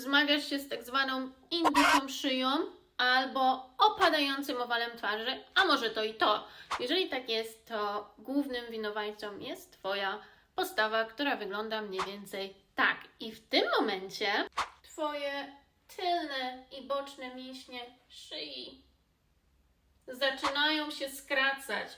zmagasz się z tak zwaną indyką szyją albo opadającym owalem twarzy, a może to i to. Jeżeli tak jest, to głównym winowajcą jest Twoja postawa, która wygląda mniej więcej tak. I w tym momencie Twoje tylne i boczne mięśnie szyi zaczynają się skracać.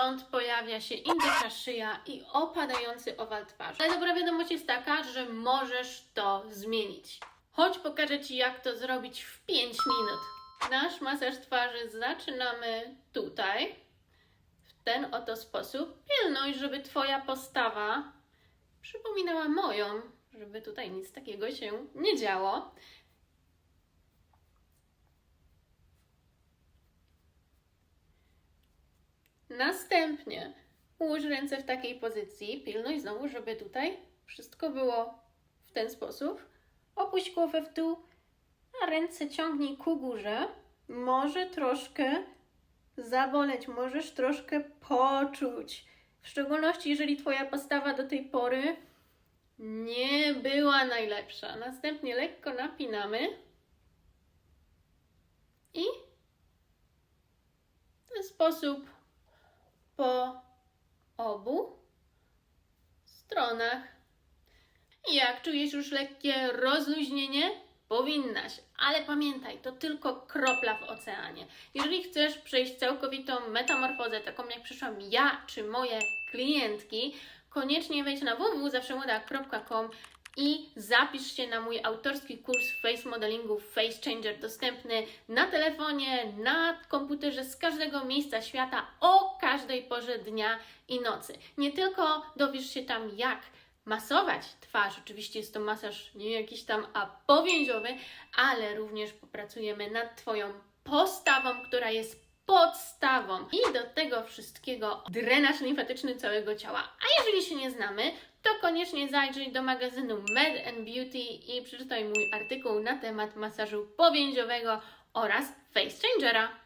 Stąd pojawia się indyka szyja i opadający owal twarzy. Ale dobra wiadomość jest taka, że możesz to zmienić. Chodź pokażę Ci, jak to zrobić w 5 minut. Nasz masaż twarzy zaczynamy tutaj, w ten oto sposób. Pilnuj, żeby Twoja postawa przypominała moją, żeby tutaj nic takiego się nie działo. Następnie ułóż ręce w takiej pozycji. Pilnuj znowu, żeby tutaj wszystko było w ten sposób. Opuść głowę w dół, a ręce ciągnij ku górze. Może troszkę zaboleć, możesz troszkę poczuć. W szczególności, jeżeli Twoja postawa do tej pory nie była najlepsza. Następnie lekko napinamy i w ten sposób po obu stronach. Jak czujesz już lekkie rozluźnienie, powinnaś, ale pamiętaj, to tylko kropla w oceanie. Jeżeli chcesz przejść całkowitą metamorfozę, taką jak przeszłam ja czy moje klientki, koniecznie wejdź na www.zawszemoda.com i zapisz się na mój autorski kurs face modelingu Face Changer, dostępny na telefonie, na komputerze, z każdego miejsca świata, o każdej porze dnia i nocy. Nie tylko dowiesz się tam, jak masować twarz, oczywiście jest to masaż nie jakiś tam a powięziowy, ale również popracujemy nad Twoją postawą, która jest podstawą i do tego wszystkiego drenaż limfatyczny całego ciała. A jeżeli się nie znamy, to koniecznie zajrzyj do magazynu Med and Beauty i przeczytaj mój artykuł na temat masażu powięziowego oraz face changera.